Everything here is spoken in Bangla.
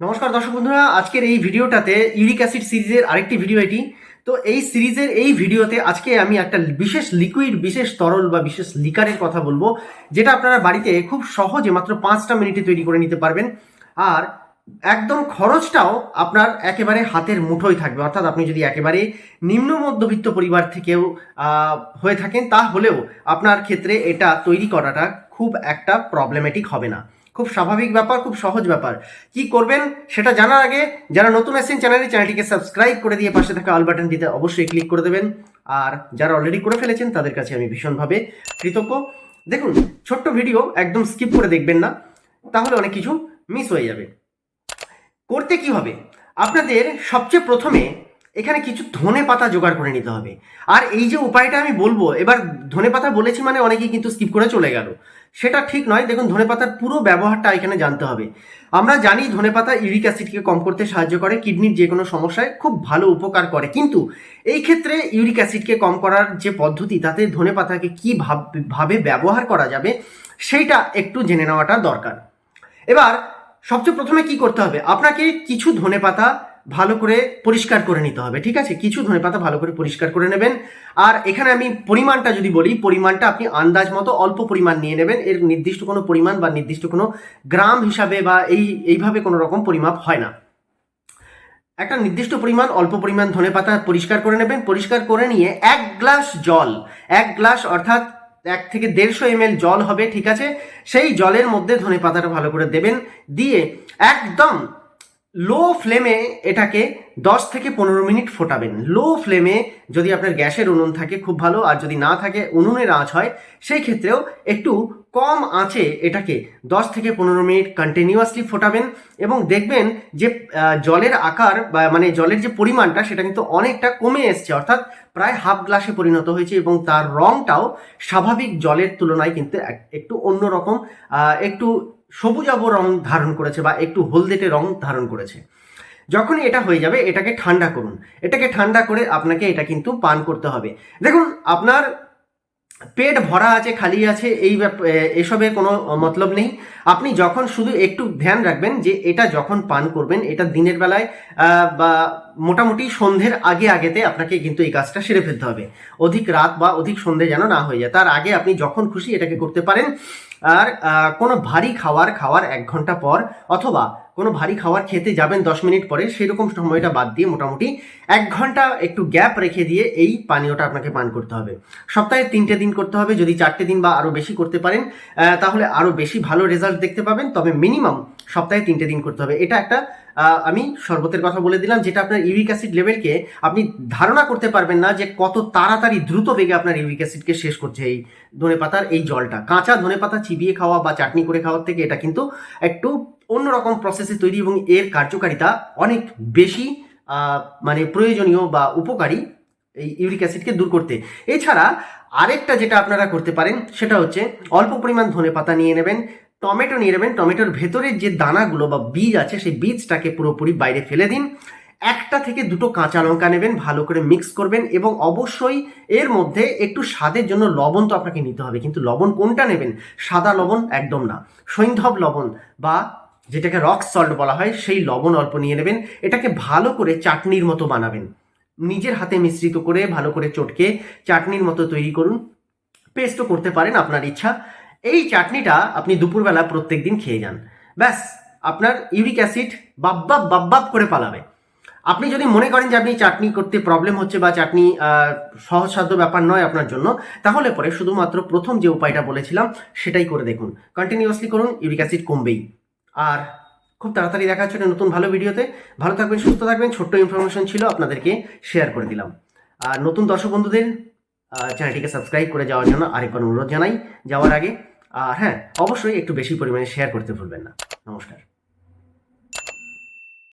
নমস্কার দর্শক বন্ধুরা, আজকের এই ভিডিওটাতে ইউরিক অ্যাসিড সিরিজের আরেকটি ভিডিও এটি। তো এই সিরিজের এই ভিডিওতে আজকে আমি একটা বিশেষ লিকুইড, বিশেষ তরল বা বিশেষ লিকারের কথা বলব, যেটা আপনারা বাড়িতে খুব সহজে মাত্র পাঁচটা মিনিটে তৈরি করে নিতে পারবেন। আর একদম খরচটাও আপনার একেবারে হাতের মুঠোয় থাকবে। অর্থাৎ আপনি যদি একেবারে নিম্ন মধ্যবিত্ত পরিবার থেকেও হয়ে থাকেন, তাহলেও আপনার ক্ষেত্রে এটা তৈরি করাটা খুব একটা প্রবলেমেটিক হবে না। খুব স্বাভাবিক ব্যাপার, খুব সহজ ব্যাপার। কি করবেন সেটা জানার আগে যারা নতুন আছেন চ্যানেলে, চ্যানেলটিকে সাবস্ক্রাইব করে দিয়ে পাশে থাকা অল বাটনটিতে অবশ্যই ক্লিক করে দেবেন। আর যারা অলরেডি করে ফেলেছেন, তাদের কাছে আমি ভীষণভাবে কৃতজ্ঞ। দেখুন, ছোট্ট ভিডিও, একদম স্কিপ করে দেখবেন না। তাহলে অনেক কিছু মিস হয়ে যাবে। করতে কি হবে? আপনাদের সবচেয়ে প্রথমে এখানে কিছু ধনে পাতা জোগাড় করে নিতে হবে। আর এই যে উপায়টা আমি বলব, এবার ধনে পাতা বলেছি মানে অনেকেই কিন্তু স্কিপ করে চলে গেল। সেটা ঠিক নয়, দেখুন ধনে পাতার পুরো ব্যবহারটা এখানে জানতে হবে। আমরা জানি ধনে পাতা ইউরিক অ্যাসিডকে কম করতে সাহায্য করে, কিডনির যে কোনো সমস্যায় খুব ভালো উপকার করে। কিন্তু এই ক্ষেত্রে ইউরিক অ্যাসিডকে কম করার যে পদ্ধতি, তাতে ধনে পাতাকে কী ভাবে ব্যবহার করা যাবে, সেইটা একটু জেনে নেওয়াটা দরকার। এবার সবচেয়ে প্রথমে কি করতে হবে? আপনাকে কিছু ধনে পাতা ভালো করে পরিষ্কার করে নিতে হবে, ঠিক আছে? কিছু ধনে পাতা ভালো করে পরিষ্কার করে নেবেন। আর এখানে আমি পরিমাণটা যদি বলি, পরিমাণটা আপনি আন্দাজ মতো অল্প পরিমাণ নিয়ে নেবেন। এর নির্দিষ্ট কোনো পরিমাণ বা নির্দিষ্ট কোনো গ্রাম হিসাবে বা এই, এইভাবে কোনো রকম পরিমাপ হয় না। একটা নির্দিষ্ট পরিমাণ, অল্প পরিমাণ ধনে পাতা পরিষ্কার করে নেবেন। পরিষ্কার করে নিয়ে এক গ্লাস জল, এক গ্লাস অর্থাৎ এক থেকে দেড়শো এম জল হবে, ঠিক আছে? সেই জলের মধ্যে ধনে পাতাটা ভালো করে দেবেন। দিয়ে একদম লো ফ্লেমে এটাকে দশ থেকে পনেরো মিনিট ফোটাবেন। লো ফ্লেমে যদি আপনার গ্যাসের উনুন থাকে, খুব ভালো। আর যদি না থাকে, উনুনের আঁচ হয়, সেই ক্ষেত্রেও একটু কম আঁচে এটাকে দশ থেকে পনেরো মিনিট কন্টিনিউয়াসলি ফোটাবেন এবং দেখবেন যে জলের আকার বা মানে জলের যে পরিমাণটা, সেটা কিন্তু অনেকটা কমে এসছে। অর্থাৎ প্রায় হাফ গ্লাসে পরিণত হয়েছে এবং তার রংটাও স্বাভাবিক জলের তুলনায় কিন্তু এক- একটু অন্যরকম। একটু সবুজাব রং ধারণ করেছে বা একটু হলদেটে রং ধারণ করেছে। যখনই এটা হয়ে যাবে, এটাকে ঠান্ডা করুন। এটাকে ঠান্ডা করে আপনাকে এটা কিন্তু পান করতে হবে। দেখুন, আপনার পেট ভরা আছে, খালি আছে, এই এসবের কোনো মতলব নেই। আপনি যখন শুধু একটু ধ্যান রাখবেন যে এটা যখন পান করবেন, এটা দিনের বেলায় বা মোটামুটি সন্ধ্যের আগে আগেতে আপনাকে কিন্তু এই কাজটা সেরে ফেলতে হবে। অধিক রাত বা অধিক সন্ধে যেন না হয়ে যায়। তার আগে আপনি যখন খুশি এটাকে করতে পারেন। আর কোনো ভারী খাওয়ার খাওয়ার এক ঘণ্টা পর অথবা কোনো ভারী খাওয়ার খেতে যাবেন দশ মিনিট পরে, সেরকম সময়টা বাদ দিয়ে মোটামুটি এক ঘণ্টা একটু গ্যাপ রেখে দিয়ে এই পানীয়টা আপনাকে পান করতে হবে। সপ্তাহে তিনটে দিন করতে হবে, যদি চারটে দিন বা আরও বেশি করতে পারেন তাহলে আরও বেশি ভালো রেজাল্ট দেখতে পাবেন, তবে মিনিমাম সপ্তাহে তিনটে দিন করতে হবে। এটা একটা আমি শরবতের কথা বলে দিলাম, যেটা আপনার ইউরিক অ্যাসিড লেভেলকে আপনি ধারণা করতে পারবেন না যে কত তাড়াতাড়ি দ্রুত বেগে আপনার ইউরিক অ্যাসিডকে শেষ করছে এই ধনে পাতার এই জলটা। কাঁচা ধনে পাতা চিবিয়ে খাওয়া বা চাটনি করে খাওয়ার থেকে এটা কিন্তু একটু অন্যরকম প্রসেসে তৈরি এবং এর কার্যকারিতা অনেক বেশি মানে প্রয়োজনীয় বা উপকারী এই ইউরিক অ্যাসিডকে দূর করতে। এছাড়া আরেকটা যেটা আপনারা করতে পারেন, সেটা হচ্ছে অল্প পরিমাণ ধনে পাতা নিয়ে নেবেন টমেটো নিয়ে নেবেন, টমেটোর ভেতরের যে দানাগুলো বা বীজ আছে, সেই বীজটাকে পুরোপুরি বাইরে ফেলে দিন। একটা থেকে দুটো কাঁচা লঙ্কা নেবেন, ভালো করে মিক্স করবেন এবং অবশ্যই এর মধ্যে একটু স্বাদের জন্য লবণ তো আপনাকে নিতে হবে, কিন্তু লবণ কোনটা নেবেন? সাদা লবণ একদম না। সৈন্ধব লবণ বা যেটাকে রক সল্ট বলা হয়, সেই লবণ অল্প নিয়ে নেবেন। এটাকে ভালো করে চাটনির মতো বানাবেন। নিজের হাতে মিশ্রিত করে, ভালো করে চটকে চাটনির মতো তৈরি করুন। পেস্টও করতে পারেন আপনার ইচ্ছা। এই চাটনিটা আপনি দুপুরবেলা প্রত্যেক দিন খেয়ে যান। ব্যাস, আপনার ইউরিক অ্যাসিড বাব্বাব বাব্বাব করে পালাবে। আপনি যদি মনে করেন যে আপনি চাটনি করতে প্রবলেম হচ্ছে বা চাটনি সহজসাধ্য ব্যাপার নয় আপনার জন্য, তাহলে পরে শুধুমাত্র প্রথম যে উপায়টা বলেছিলাম, সেটাই করে দেখুন। কন্টিনিউয়াসলি করুন, ইউরিক অ্যাসিড কমবেই। আর খুব তাড়াতাড়ি দেখা হচ্ছে নতুন ভালো ভিডিওতে। ভালো থাকবেন, সুস্থ থাকবেন, ছোট্ট ইনফরমেশন ছিল, আপনাদেরকে শেয়ার করে দিলাম। আর নতুন দর্শক বন্ধুদের চ্যানেলটিকে সাবস্ক্রাইব করে যাওয়ার জন্য আরেকবার অনুরোধ জানাই। যাওয়ার আগে আর হ্যাঁ অবশ্যই একটু বেশি পরিমাণে শেয়ার করতে ভুলবেন না। নমস্কার।